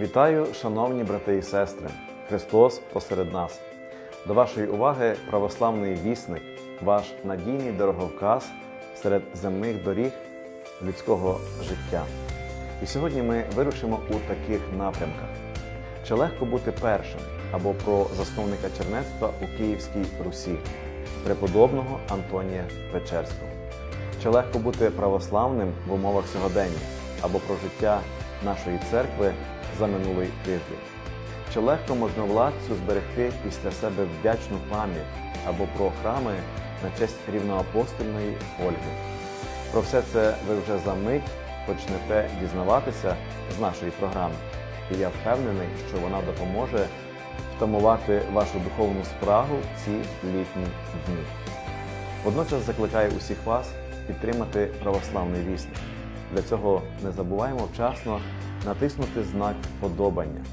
Вітаю, шановні брати і сестри! Христос посеред нас. До вашої уваги православний вісник, ваш надійний дороговказ серед земних доріг людського життя. І сьогодні ми вирушимо у таких напрямках: чи легко бути першим або про засновника чернецтва у Київській Русі, преподобного Антонія Печерського. Чи легко бути православним в умовах сьогодення або про життя нашої церкви за минулий тиждень? Чи легко можновладцю зберегти після себе вдячну пам'ять або про храми на честь рівноапостольної Ольги? Про все це ви вже за мить почнете дізнаватися з нашої програми. І я впевнений, що вона допоможе втамувати вашу духовну спрагу в ці літні дні. Водночас закликаю усіх вас підтримати православний вісник. Для цього не забуваємо вчасно натиснути знак подобання,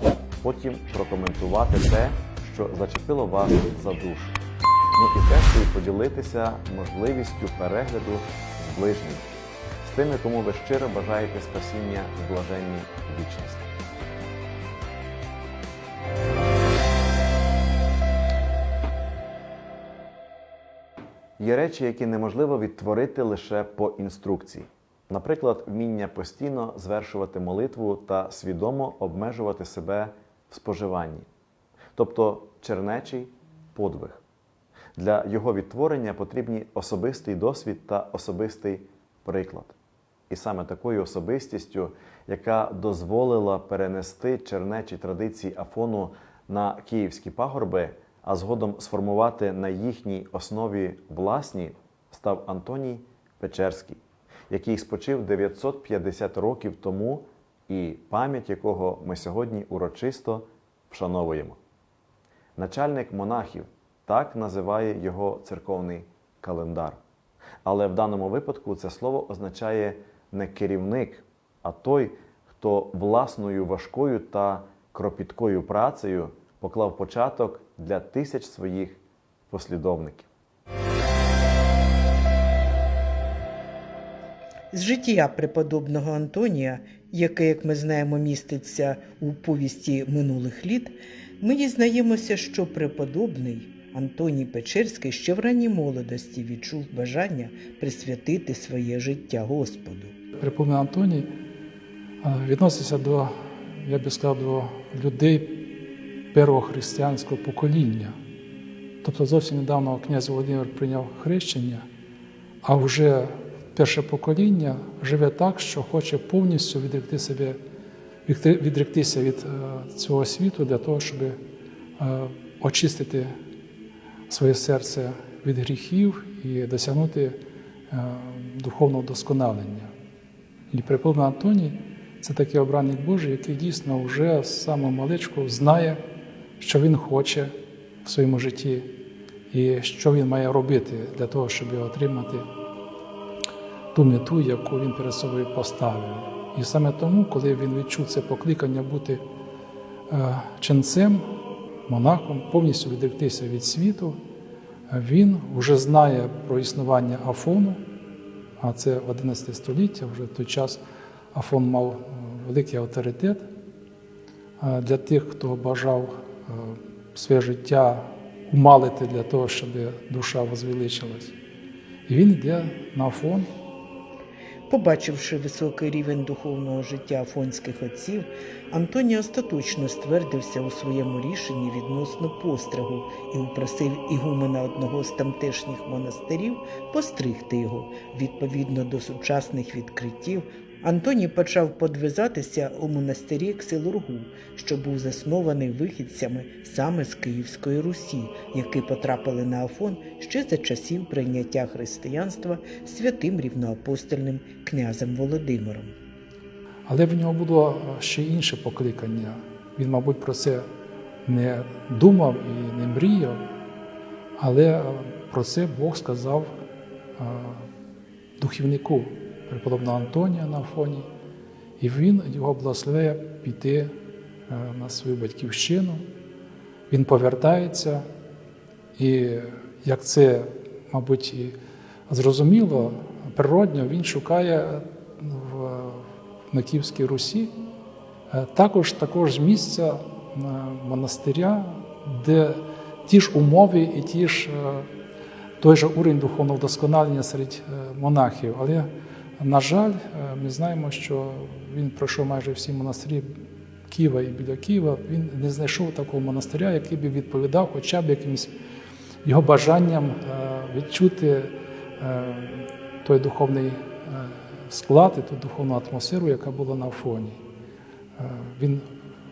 потім прокоментувати те, що зачепило вас за душу. Ну і зрештою поділитися можливістю перегляду з ближніми, з тими, кому ви щиро бажаєте спасіння в блаженній вічності. Є речі, які неможливо відтворити лише по інструкції. Наприклад, вміння постійно звершувати молитву та свідомо обмежувати себе в споживанні, тобто чернечий подвиг. Для його відтворення потрібні особистий досвід та особистий приклад. І саме такою особистістю, яка дозволила перенести чернечі традиції Афону на київські пагорби, а згодом сформувати на їхній основі власні, став Антоній Печерський, який спочив 950 років тому, і пам'ять якого ми сьогодні урочисто вшановуємо. Начальник монахів так називає його церковний календар. Але в даному випадку це слово означає не керівник, а той, хто власною важкою та кропіткою працею поклав початок для тисяч своїх послідовників. З життя преподобного Антонія, яке, як ми знаємо, міститься у повісті минулих літ, ми дізнаємося, що преподобний Антоній Печерський ще в ранній молодості відчув бажання присвятити своє життя Господу. Преподобний Антоній е, відноситься до, я би сказав, до людей першого християнського покоління. Тобто зовсім недавно князь Володимир прийняв хрещення, а вже перше покоління живе так, що хоче повністю відректи себе, відректи- відректися від е, цього світу для того, щоб е, очистити своє серце від гріхів і досягнути е, духовного досконалення. І преподобний Антоній це такий обраник Божий, який дійсно вже з самого маличку знає, що він хоче в своєму житті і що він має робити для того, щоб його отримати ту мету, яку він перед собою поставив. І саме тому, коли він відчув це покликання бути е, ченцем, монахом, повністю відректися від світу, він вже знає про існування Афону, а це в 11 століття, вже в той час Афон мав е, великий авторитет е, для тих, хто бажав своє життя умалити для того, щоб душа возвеличилась. І він йде на Афон. Побачивши високий рівень духовного життя афонських отців, Антоній остаточно ствердився у своєму рішенні відносно постригу і упросив ігумена одного з тамтешніх монастирів постригти його. Відповідно до сучасних відкриттів, Антоній почав подвизатися у монастирі Ксилургу, що був заснований вихідцями саме з Київської Русі, які потрапили на Афон ще за часів прийняття християнства святим рівноапостольним князем Володимиром. Але в нього було ще інше покликання. Він, мабуть, про це не думав і не мріяв, але про це Бог сказав духівнику преподобного Антонія на Афоні, і він його благословляє піти е, на свою батьківщину. Він повертається, і як це, мабуть, і зрозуміло, природньо він шукає в на Русі Е, Також також місця е, монастиря, де ті ж умови і ті ж е, той же уровень духовного вдосконалення серед е, монахів. Але, на жаль, е, ми знаємо, що він пройшов майже всі монастирі Києва і біля Києва. Він не знайшов такого монастиря, який би відповідав хоча б якимось його бажанням е, відчути е, той духовний склад і ту духовну атмосферу, яка була на фоні. Він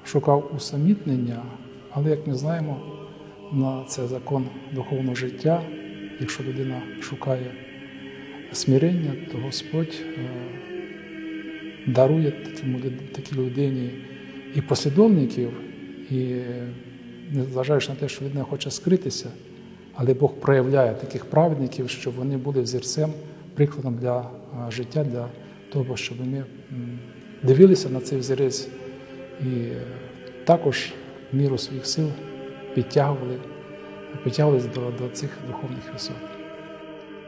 шукав усамітнення, але, як ми знаємо, на це закон духовного життя. Якщо людина шукає смирення, то Господь е, дарує такій людині і послідовників, і незважаючи на те, що людина хоче скритися, але Бог проявляє таких праведників, щоб вони були взірцем, прикладом для е, життя, для того, щоб ми дивилися на цей взірець і також міру своїх сил підтягували, підтягувалися до, до цих духовних висот.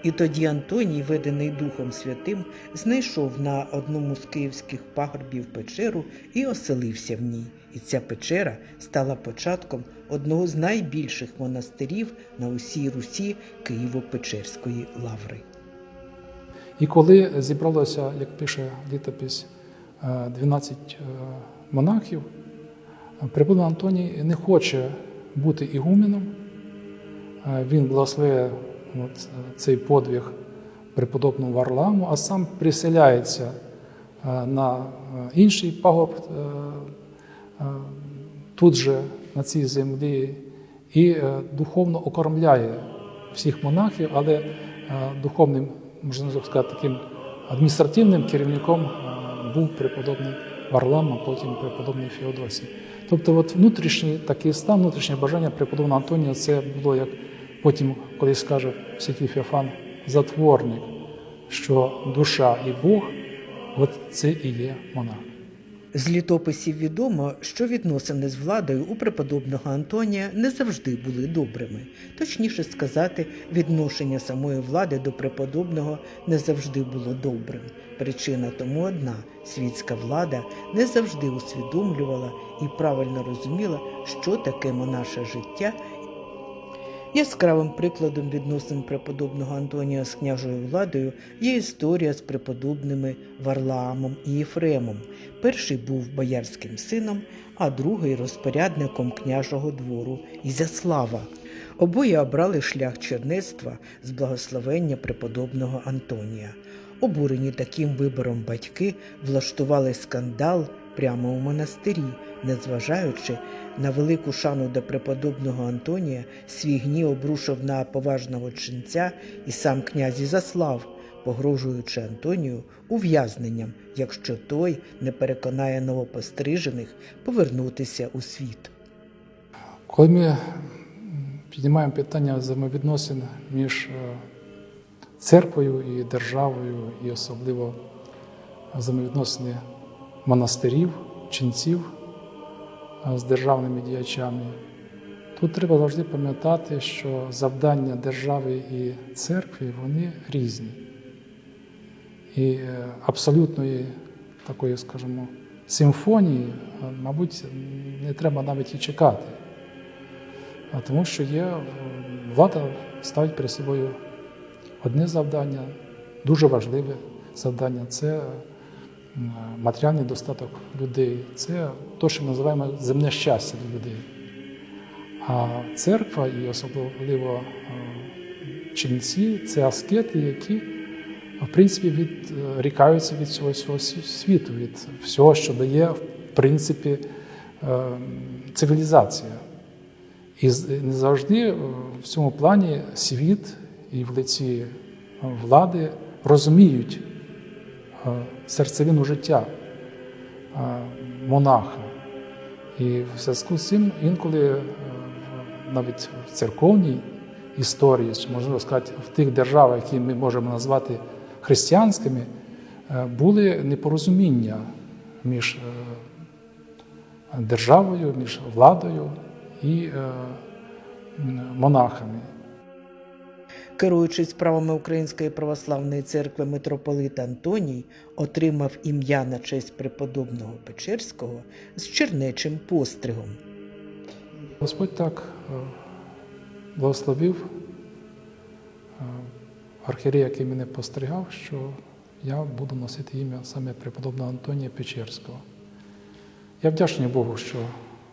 І тоді Антоній, ведений Духом Святим, знайшов на одному з київських пагорбів печеру і оселився в ній. І ця печера стала початком одного з найбільших монастирів на усій Русі Києво-Печерської лаври. І коли зібралося, як пише літопись, е, 12 е, монахів, е, преподобний Антоній не хоче бути ігуменом. Е, Він благословляє от е, цей подвиг преподобному Варламу, а сам приселяється е, на е, інший пагорб тут же на цій землі і духовно окормляє всіх монахів, але духовним, можна сказати, таким адміністративним керівником був преподобний Варлам, а потім преподобний Феодосій. Тобто, от внутрішній такий стан, внутрішнє бажання преподобного Антонія, це було як потім, колись скаже святий Феофан, затворник, що душа і Бог, от це і є монах. З літописів відомо, що відносини з владою у преподобного Антонія не завжди були добрими. Точніше сказати, відношення самої влади до преподобного не завжди було добрим. Причина тому одна: світська влада не завжди усвідомлювала і правильно розуміла, що таке монаше життя Яскравим прикладом відносин преподобного Антонія з княжою владою є історія з преподобними Варлаамом і Єфремом. Перший був боярським сином, а другий розпорядником княжого двору Ізяслава. Обоє обрали шлях чернецтва з благословення преподобного Антонія. Обурені таким вибором батьки влаштували скандал прямо у монастирі, незважаючи на велику шану до преподобного Антонія, свій гнів обрушив на поважного ченця і сам князь Ізаслав, погрожуючи Антонію ув'язненням, якщо той не переконає новопострижених повернутися у світ. Коли ми піднімаємо питання взаємовідносин між е, церквою і державою, і особливо взаємовідносини монастирів, ченців з державними діячами, тут треба завжди пам'ятати, що завдання держави і церкви вони різні. І е, абсолютної такої, скажімо, симфонії, е, мабуть, не треба навіть і чекати. Тому що є е, влада ставить перед собою одне завдання, дуже важливе завдання це матеріальний достаток людей, це те, що ми називаємо земне щастя для людей. А церква і особливо е, ченці це аскети, які в принципі відрікаються від цього всього світу, від всього, що дає в принципі е, цивілізація. І не завжди е, в цьому плані світ і в лиці влади розуміють серцевину життя е, монаха. І в зв'язку з цим інколи е, навіть в церковній історії, чи можливо сказати, в тих державах, які ми можемо назвати християнськими, е, були непорозуміння між державою, між владою і монахами. Керуючись справами Української православної церкви, митрополит Антоній отримав ім'я на честь преподобного Печерського з чернечим постригом. Господь так е, благословив е, архієрея, який мене постригав, що я буду носити ім'я саме преподобного Антонія Печерського. Я вдячний Богу, що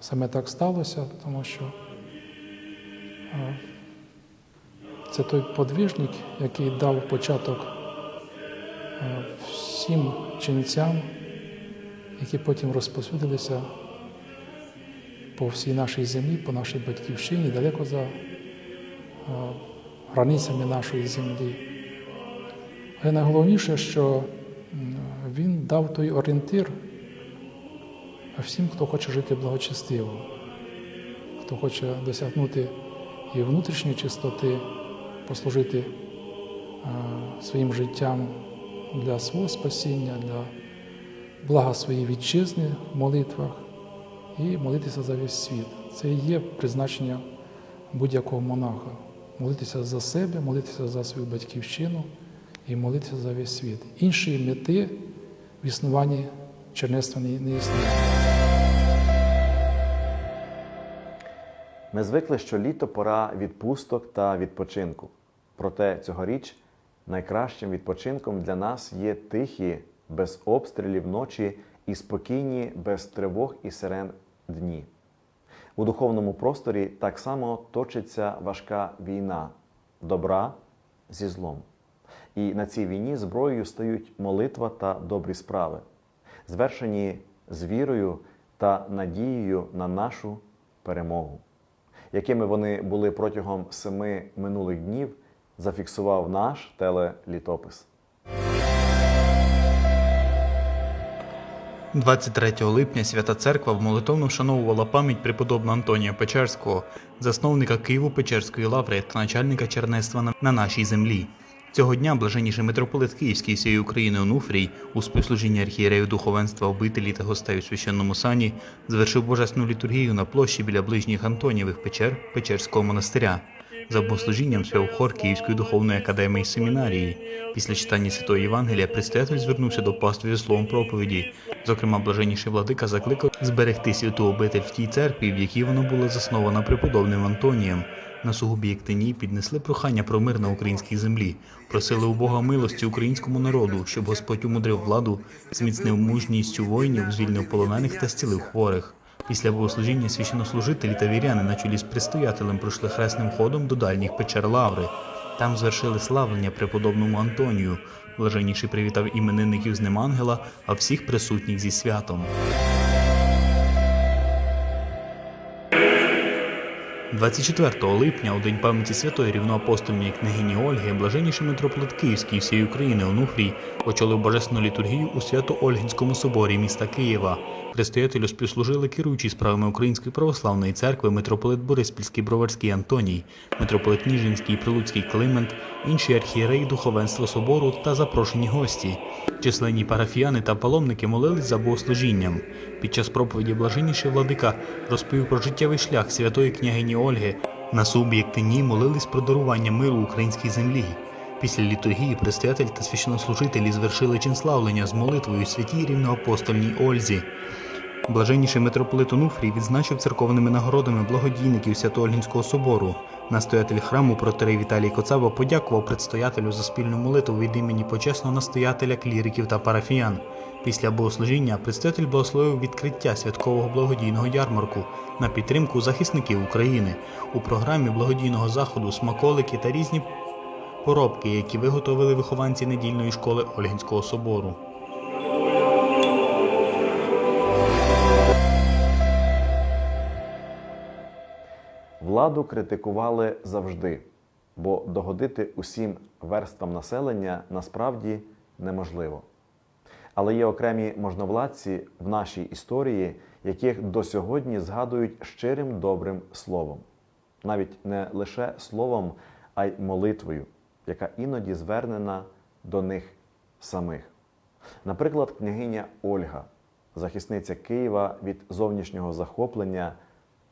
саме так сталося, тому що е, це той подвижник, який дав початок е, всім ченцям, які потім розповсюдилися по всій нашій землі, по нашій батьківщині, далеко за е, границями нашої землі. Але найголовніше, що він дав той орієнтир всім, хто хоче жити благочестиво, хто хоче досягнути і внутрішньої чистоти, послужити е, своїм життям для свого спасіння, для блага своєї вітчизни в молитвах і молитися за весь світ. Це і є призначення будь-якого монаха. Молитися за себе, молитися за свою батьківщину і молитися за весь світ. Іншої мети в існуванні чернецтва не існує. Ми звикли, що літо пора відпусток та відпочинку. Проте цьогоріч найкращим відпочинком для нас є тихі, без обстрілів ночі і спокійні, без тривог і сирен дні. У духовному просторі так само точиться важка війна добра зі злом. І на цій війні зброєю стають молитва та добрі справи, звершені з вірою та надією на нашу перемогу. Якими вони були протягом семи минулих днів, зафіксував наш телелітопис. 23 липня Свята Церква молитовно вшановувала пам'ять преподобного Антонія Печерського, засновника Києво-Печерської лаври та начальника чернецтва на- на нашій землі. Цього дня блаженніший митрополит Київський всієї України Онуфрій у співслужінні архієреїв духовенства обителі та гостей у священному сані звершив божественну літургію на площі біля ближніх Антонієвих печер Печерського монастиря. За богослужінням спів хор Київської духовної академії семінарії. Після читання Святого Євангелія предстоятель звернувся до пастві з словом проповіді. Зокрема, блаженніший владика закликав зберегти святу обитель в тій церкві, в якій вона була заснована преподобним Антонієм. На сугубі Єктинії піднесли прохання про мир на українській землі, просили у Бога милості українському народу, щоб Господь умудрив владу, зміцнив мужністю воїнів, звільнив полонених та зцілив хворих. Після богослужіння священнослужителі та віряни на чолі з предстоятелем пройшли хресним ходом до дальніх печер Лаври. Там звершили славлення преподобному Антонію. Блаженніший привітав іменинників з ним ангела, а всіх присутніх зі святом. 24 липня, у день пам'яті святої рівноапостольної княгині Ольги, блаженніший митрополит Київський всієї України Онуфрій очолив божественну літургію у Свято-Ольгінському соборі міста Києва. Предстоятелю співслужили керуючий справами Української православної церкви митрополит Бориспільський Броварський Антоній, митрополит Ніжинський Прилуцький Климент, інші архієреї духовенства собору та запрошені гості. Численні парафіяни та паломники молились за богослужінням. Під час проповіді блаженніший владика розповів про життєвий шлях святої княгині Ольги. На суб'єктині молились про дарування миру українській землі. Після літургії предстоятель та священнослужителі звершили чин славлення з молитвою святій рівноапостольній Ользі. Блаженніший митрополит Онуфрій відзначив церковними нагородами благодійників Свято-Ольгінського собору. Настоятель храму протерей Віталій Коцаба подякував предстоятелю за спільну молитву від імені почесного настоятеля кліриків та парафіян. Після богослужіння предстоятель благословив відкриття святкового благодійного ярмарку на підтримку захисників України. У програмі благодійного заходу смаколики та різні поробки, які виготовили вихованці недільної школи Ольгінського собору. Владу критикували завжди, бо догодити усім верствам населення насправді неможливо. Але є окремі можновладці в нашій історії, яких до сьогодні згадують щирим добрим словом, навіть не лише словом, а й молитвою, яка іноді звернена до них самих. Наприклад, княгиня Ольга, захисниця Києва від зовнішнього захоплення,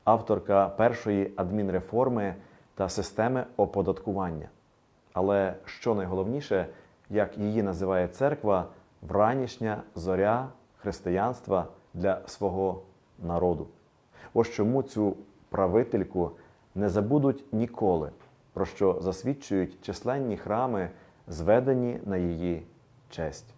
авторка першої адмінреформи та системи оподаткування. Але що найголовніше, як її називає церква, вранішня зоря християнства для свого народу. Ось чому цю правительку не забудуть ніколи, про що засвідчують численні храми, зведені на її честь.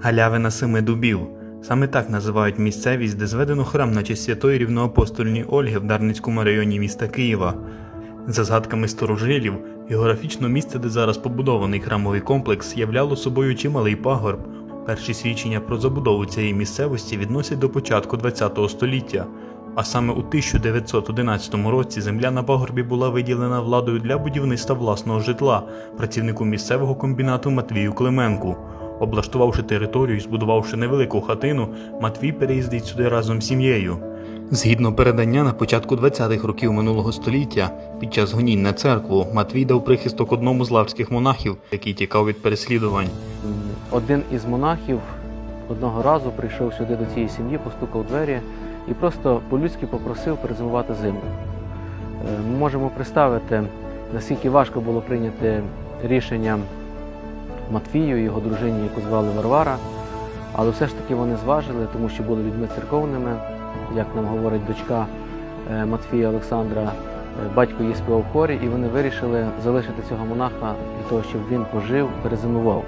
Галявина семи дубів. Саме так називають місцевість, де зведено храм на честь святої рівноапостольної Ольги в Дарницькому районі міста Києва. За згадками старожилів, географічно місце, де зараз побудований храмовий комплекс, являло собою чималий пагорб. Перші свідчення про забудову цієї місцевості відносять до початку ХХ століття. А саме у 1911 році земля на пагорбі була виділена владою для будівництва власного житла працівнику місцевого комбінату Матвію Клименку. Облаштувавши територію і збудувавши невелику хатину, Матвій переїздить сюди разом з сім'єю. Згідно передання на початку 20-х років минулого століття, під час гонінь на церкву Матвій дав прихисток одному з лаврських монахів, який тікав від переслідувань. Один із монахів одного разу прийшов сюди до цієї сім'ї, постукав двері і просто по-людськи попросив перезимувати зиму. Е, Ми можемо представити, наскільки важко було прийняти рішення Матвію і його дружині, яку звали Варвара, але все ж таки вони зважили, тому що були людьми церковними, як нам говорить дочка е, Матвія Олександра, е, батько її співав хорі, і вони вирішили залишити цього монаха для того, щоб він пожив, перезимував.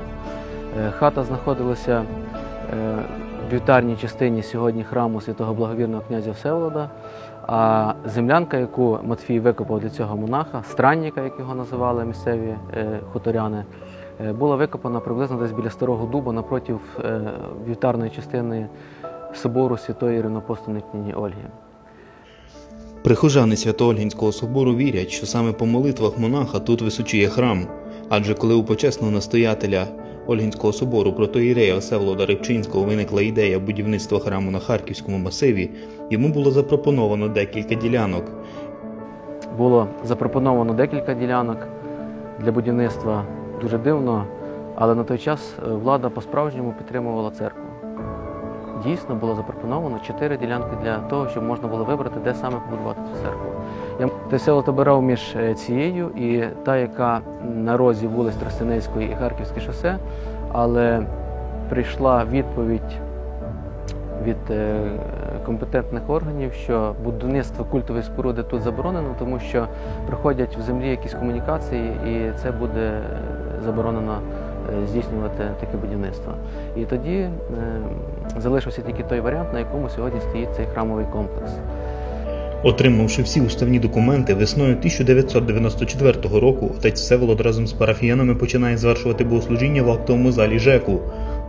Е, Хата знаходилася в вівтарній частині сьогодні храму святого благовірного князя Всеволода, а землянка, яку Матфій викопав для цього монаха, странника, як його називали місцеві хуторяни, була викопана приблизно десь біля старого дуба напротив е, вівтарної частини собору святої Рівнопостольної книні Ольги. Прихожани Свято-Ольгінського собору вірять, що саме по молитвах монаха тут височіє храм, адже коли у почесного настоятеля Ольгінського собору протоїрея Всеволода Рибчинського виникла ідея будівництва храму на Харківському масиві, йому було запропоновано декілька ділянок. Було запропоновано декілька ділянок для будівництва. Дуже дивно, але на той час е, влада по-справжньому підтримувала церкву. Дійсно було запропоновано чотири ділянки для того, щоб можна було вибрати, де саме побудувати цю церкву. Я той село обирав між е, цією і та, яка на розі вулиць Тростянецької і Харківське шосе, але прийшла відповідь від е, компетентних органів, що будівництво культової споруди тут заборонено, тому що проходять в землі якісь комунікації, і це буде е, заборонено здійснювати таке будівництво. І тоді е, залишився тільки той варіант, на якому сьогодні стоїть цей храмовий комплекс. Отримавши всі уставні документи, весною 1994 року отець Всеволод разом з парафіянами починає звершувати богослужіння в актовому залі ЖЕКу.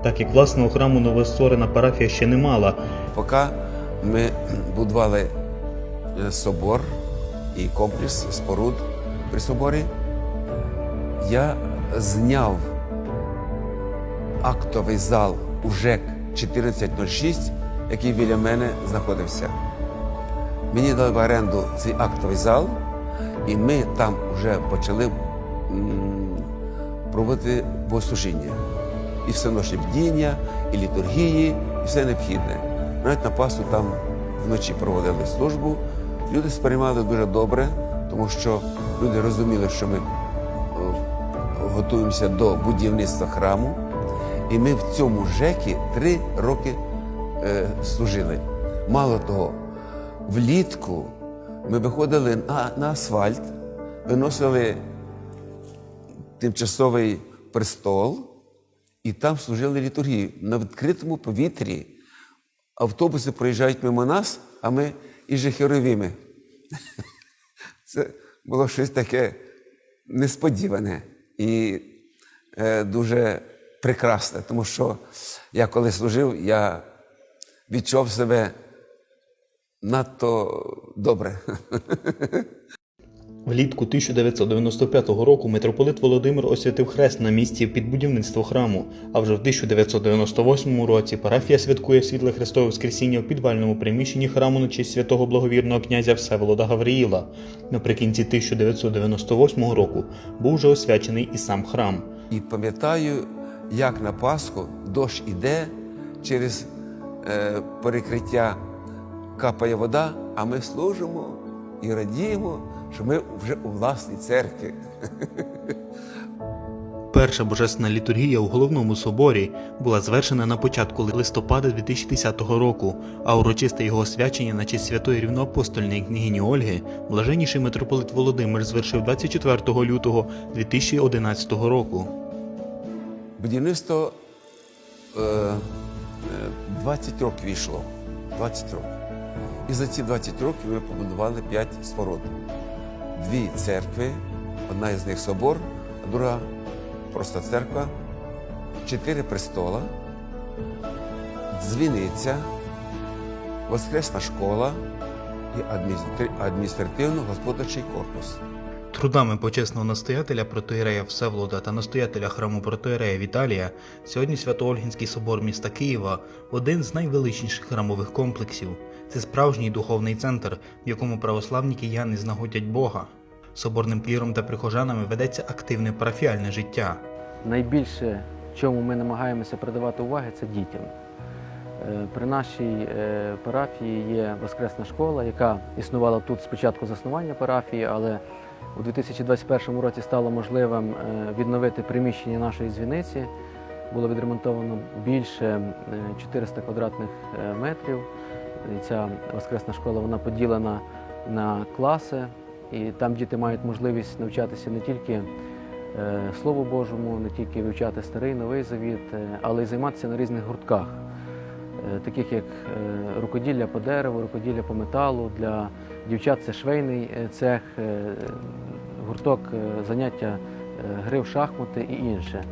Так як власного храму новостворена парафія ще не мала, Поки ми будували е, собор і комплекс споруд при соборі, я зняв актовий зал у ЖЕК 1406, який біля мене знаходився. Мені дали в оренду цей актовий зал, і ми там вже почали проводити богослужіння. І всеночні бдіння, і літургії, і все необхідне. Навіть на Пасху там вночі проводили службу. Люди сприймали дуже добре, тому що люди розуміли, що ми е, готуємося до будівництва храму. І ми в цьому ЖЕКі три роки е, служили. Мало того, влітку ми виходили на, на асфальт, виносили тимчасовий престол, і там служили літургію. На відкритому повітрі автобуси проїжджають мимо нас, а ми і жахеровіми. Це було щось таке несподіване і е, дуже прекрасне, тому що я коли служив, я відчув себе надто добре. Влітку 1995 року митрополит Володимир освятив хрест на місці під будівництво храму, а вже в 1998 році парафія святкує світле Христове Воскресіння в підвальному приміщенні храму на честь святого благовірного князя Всеволода Гавриїла. Наприкінці 1998 року був вже освячений і сам храм. І пам'ятаю, як на Пасху дощ іде через е, перекриття капає вода, а ми служимо і радіємо, що ми вже у власній церкві. Перша божественна літургія у головному соборі була звершена на початку листопада 2010 року, а урочисте його освячення на честь святої рівноапостольної княгині Ольги блаженніший митрополит Володимир звершив 24 лютого 2011 року. Будівництво е, е, 20 років йшло. 20 років. І за ці 20 років ми побудували 5 споруд. Дві церкви, одна із них собор, а друга проста церква, чотири престола, дзвіниця, воскресна школа і адміністративно-господарчий корпус. Трудами почесного настоятеля протоірея Всеволода та настоятеля храму протоірея Віталія сьогодні Свято-Ольгінський собор міста Києва один з найвеличніших храмових комплексів. Це справжній духовний центр, в якому православні кияни знаходять Бога. Соборним кліром та прихожанами ведеться активне парафіальне життя. Найбільше, чому ми намагаємося придавати уваги, це дітям. Е, При нашій е, парафії є Воскресна школа, яка існувала тут з початку заснування парафії, але у 2021 році стало можливим е, відновити приміщення нашої дзвіниці. Було відремонтовано більше е, 400 квадратних е, метрів. І ця Воскресна школа вона поділена на класи, і там діти мають можливість навчатися не тільки е, Слову Божому, не тільки вивчати старий новий завіт, е, але й займатися на різних гуртках, е, таких як е, рукоділля по дереву, рукоділля по металу. Для дівчат це швейний е, цех, е, гурток е, заняття е, гри в шахмати і інше.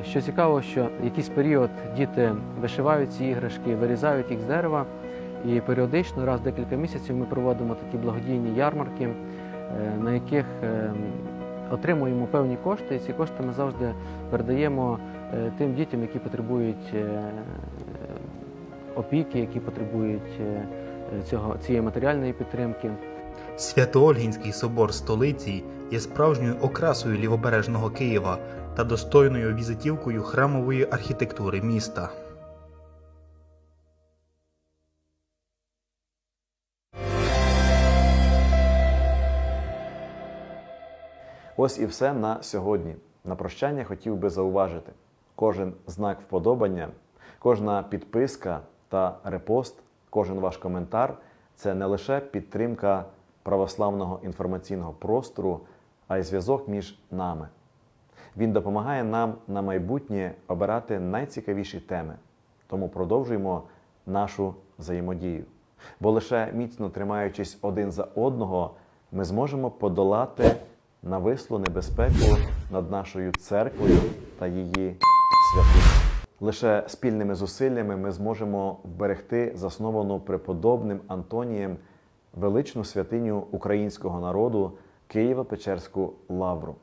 Е, Що цікаво, що якийсь період діти вишивають ці іграшки, вирізають їх з дерева, і періодично, раз в декілька місяців, ми проводимо такі благодійні ярмарки, е, на яких е, отримуємо певні кошти, і ці кошти ми завжди передаємо е, тим дітям, які потребують е, опіки, які потребують е, цього, цієї матеріальної підтримки. Свято-Ольгінський собор столиці є справжньою окрасою лівобережного Києва та достойною візитівкою храмової архітектури міста. Ось і все на сьогодні. На прощання хотів би зауважити: кожен знак вподобання, кожна підписка та репост, кожен ваш коментар це не лише підтримка православного інформаційного простору, а й зв'язок між нами. Він допомагає нам на майбутнє обирати найцікавіші теми. Тому продовжуємо нашу взаємодію. Бо лише міцно тримаючись один за одного, ми зможемо подолати навислу небезпеку над нашою церквою та її святиною. Лише спільними зусиллями ми зможемо вберегти засновану преподобним Антонієм величну святиню українського народу Києво-Печерську лавру.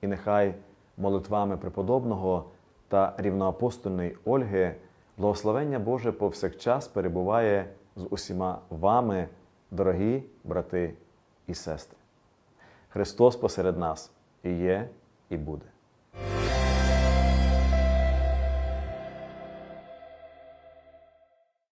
І нехай молитвами преподобного та рівноапостольної Ольги благословення Боже повсякчас перебуває з усіма вами, дорогі брати і сестри. Христос посеред нас і є, і буде.